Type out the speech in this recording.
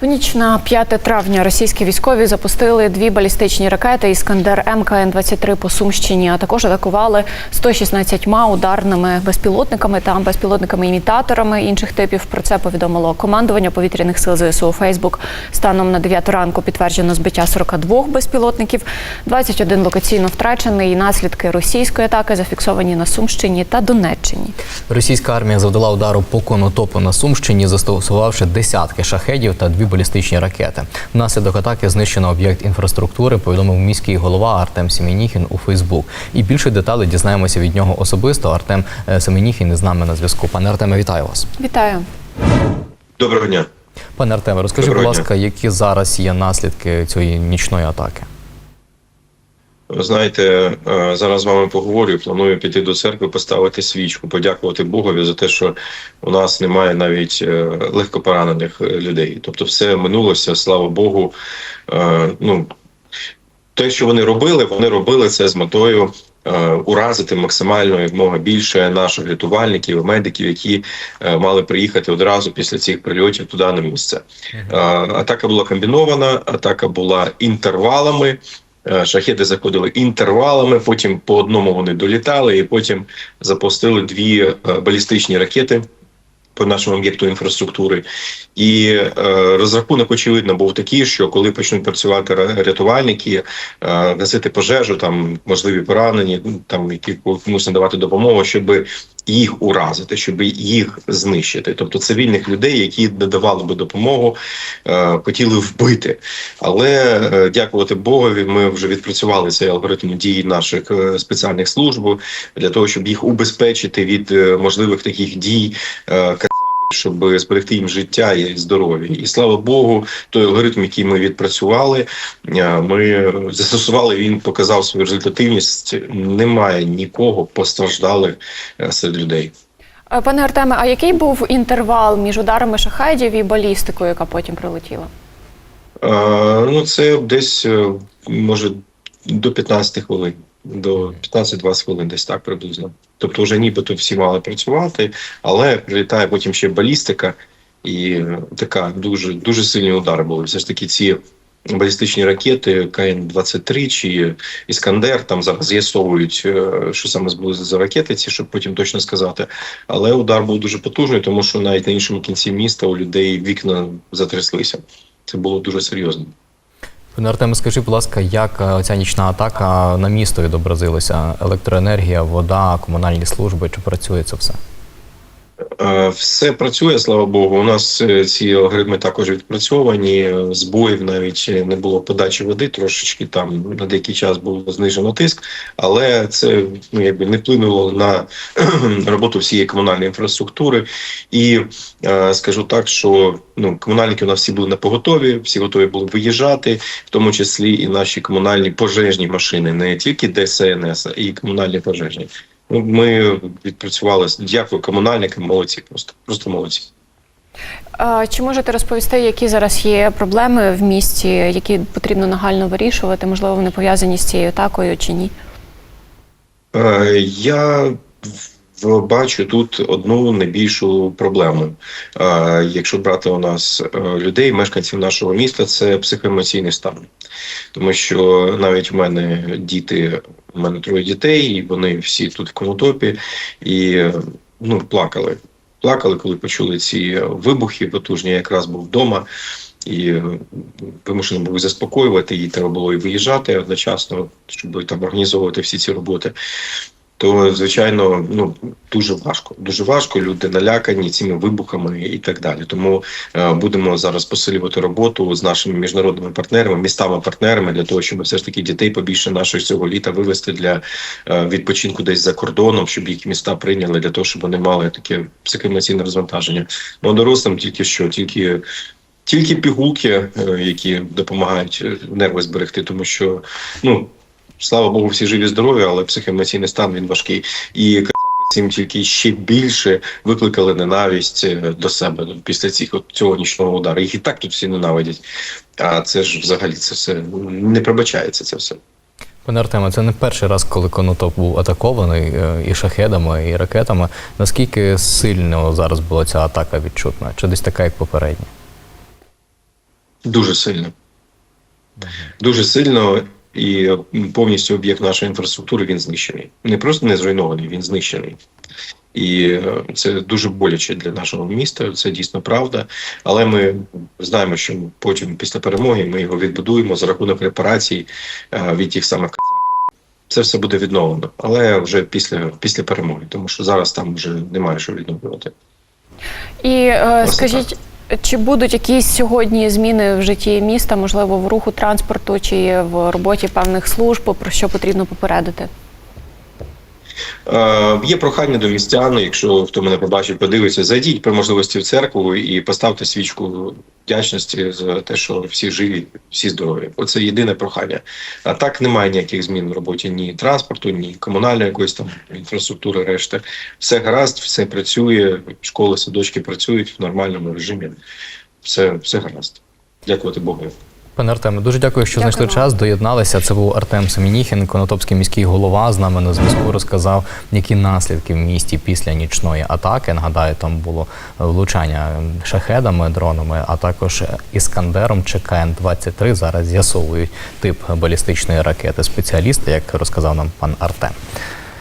В ніч на 5 травня російські військові запустили дві балістичні ракети Іскандер МКН-23 по Сумщині, а також атакували 116 ударними безпілотниками та безпілотниками-імітаторами інших типів. Про це повідомило командування повітряних сил ЗСУ у Фейсбук. Станом на 9 ранку підтверджено збиття 42 безпілотників, 21 локаційно втрачений. І наслідки російської атаки зафіксовані на Сумщині та Донеччині. Російська армія завдала удару по конотопу на Сумщині, застосувавши десятки шахедів та дві балістичні ракети. Внаслідок атаки знищено об'єкт інфраструктури. Повідомив міський голова Артем Семеніхін у Фейсбук. І більше деталей дізнаємося від нього особисто. Артем е, Семеніхін із нами на зв'язку. Пане Артеме, вітаю вас. Вітаю. Доброго дня. Пане Артеме, розкажіть, будь ласка, які зараз є наслідки цієї нічної атаки? Знаєте, е, зараз з вами поговорю. Планую піти до церкви, поставити свічку, подякувати Богові за те, що у нас немає навіть е, легкопоранених е, людей. Тобто, все минулося, слава Богу. Ну те, що вони робили, вони робили це з метою. Уразити максимально якомога більше наших рятувальників, медиків, які е, мали приїхати одразу після цих прильотів туди на місце. Е, Атака була комбінована, атака була інтервалами. Е, Шахеди заходили інтервалами. Потім по одному вони долітали, і потім запустили дві е, балістичні ракети по нашому об'єкту інфраструктури. І е, розрахунок, очевидно, був такий, що коли почнуть працювати рятувальники, е, гасити пожежу, там можливі поранені, ну, там які комусь надавати допомогу, щоб їх уразити, щоб їх знищити, тобто цивільних людей, які надавали би допомогу, е, хотіли вбити. Але е, дякувати Богові, ми вже відпрацювали цей алгоритм дій наших е, спеціальних служб для того, щоб їх убезпечити від можливих таких дій. Щоб зберегти їм життя і здоров'я, і слава Богу, той алгоритм, який ми відпрацювали, е, ми застосували. Він показав свою результативність. Немає нікого постраждалих е, серед людей. Е, Пане Артеме, а який був інтервал між ударами шахедів і балістикою, яка потім прилетіла? Е, Ну, це десь може до 15 хвилин, до 15-20 хвилин, десь так приблизно. Тобто, вже нібито всі мали працювати, але прилітає потім ще балістика, і е, така дуже дуже сильні удари були. Все ж таки, ці балістичні ракети КН-23 чи Іскандер там зараз з'ясовують, е, що саме були за ракети, ці, щоб потім точно сказати. Але удар був дуже потужний, тому що навіть на іншому кінці міста у людей вікна затряслися. Це було дуже серйозно. Пане Артеме, скажіть, будь ласка, як е, ця нічна атака на місто відобразилася? Електроенергія, вода, комунальні служби, чи працює це все? Е, Все працює, слава Богу. У нас е, ці алгоритми також відпрацьовані. Е, Збоїв навіть не було подачі води. Трошечки там на деякий час було знижено тиск, але це ну якби не вплинуло на роботу всієї комунальної інфраструктури. І скажу так, що ну комунальники у нас всі були на поготові, всі готові були виїжджати, в тому числі і наші комунальні пожежні машини, не тільки ДСНС, а і комунальні пожежні. Ну, Ми відпрацювали. Дякую комунальникам, молодці, просто просто молодці. Чи можете розповісти, які зараз є проблеми в місті, які потрібно нагально вирішувати? Можливо, вони пов'язані з цією атакою чи ні? Е, Я бачу тут одну найбільшу проблему. Якщо брати у нас е, людей, мешканців нашого міста, це психоемоційний стан. Тому що навіть у мене діти, у мене троє дітей, і вони всі тут в конотопі, і ну, плакали. Плакали, коли почули ці вибухи потужні. Я якраз був вдома і вимушений був заспокоювати, і треба було і виїжджати одночасно, щоб там організовувати всі ці роботи. То, звичайно, ну дуже важко. Дуже важко. Люди налякані цими вибухами і так далі. Тому е, будемо зараз посилювати роботу з нашими міжнародними партнерами, містами-партнерами для того, щоб все ж таки дітей побільше наших цього літа вивезти для е, відпочинку десь за кордоном, щоб їх міста прийняли для того, щоб вони мали таке психоемоційне розвантаження. Ну дорослим тільки що, тільки. Тільки пігулки, е, які допомагають е, нерви зберегти, тому що ну слава Богу, всі живі, здорові, але психоемоційний стан він важкий. І цим тільки ще більше викликали ненависть е, до себе після цих от цього нічного удару. Їх і так тут всі ненавидять. А це ж взагалі це все не пробачається. Це все. Пане Артеме, це не перший раз, коли Конотоп був атакований е, і шахедами, і ракетами. Наскільки сильно зараз була ця атака відчутна? Чи десь така, як попередня? Дуже сильно. Дуже сильно і повністю об'єкт нашої інфраструктури він знищений. Не просто не зруйнований, він знищений. І е, це дуже боляче для нашого міста. Це дійсно правда. Але ми знаємо, що потім, після перемоги, ми його відбудуємо за рахунок репарацій е, від тих самих. Це все буде відновлено, але вже після, після перемоги, тому що зараз там вже немає що відновлювати. І е, скажіть, чи будуть якісь сьогодні зміни в житті міста, можливо, в руху транспорту чи в роботі певних служб, про що потрібно попередити? Е, Є прохання до містян, якщо хто мене побачить, подивиться, зайдіть при можливості в церкву і поставте свічку вдячності за те, що всі живі, всі здорові. Оце єдине прохання. А так немає ніяких змін в роботі ні транспорту, ні комунальної якоїсь там інфраструктури. Решти все гаразд, все працює. Школи, садочки працюють в нормальному режимі. Все, все гаразд. Дякувати Богу. Пане Артеме, дуже дякую, що Дякую знайшли час. Доєдналися. Це був Артем Семеніхін, Конотопський міський голова. З нами на зв'язку розказав, які наслідки в місті після нічної атаки. Нагадаю, там було влучання шахедами, дронами, а також іскандером ЧКН-23. Зараз з'ясовують тип балістичної ракети. Спеціалісти, як розказав нам пан Артем.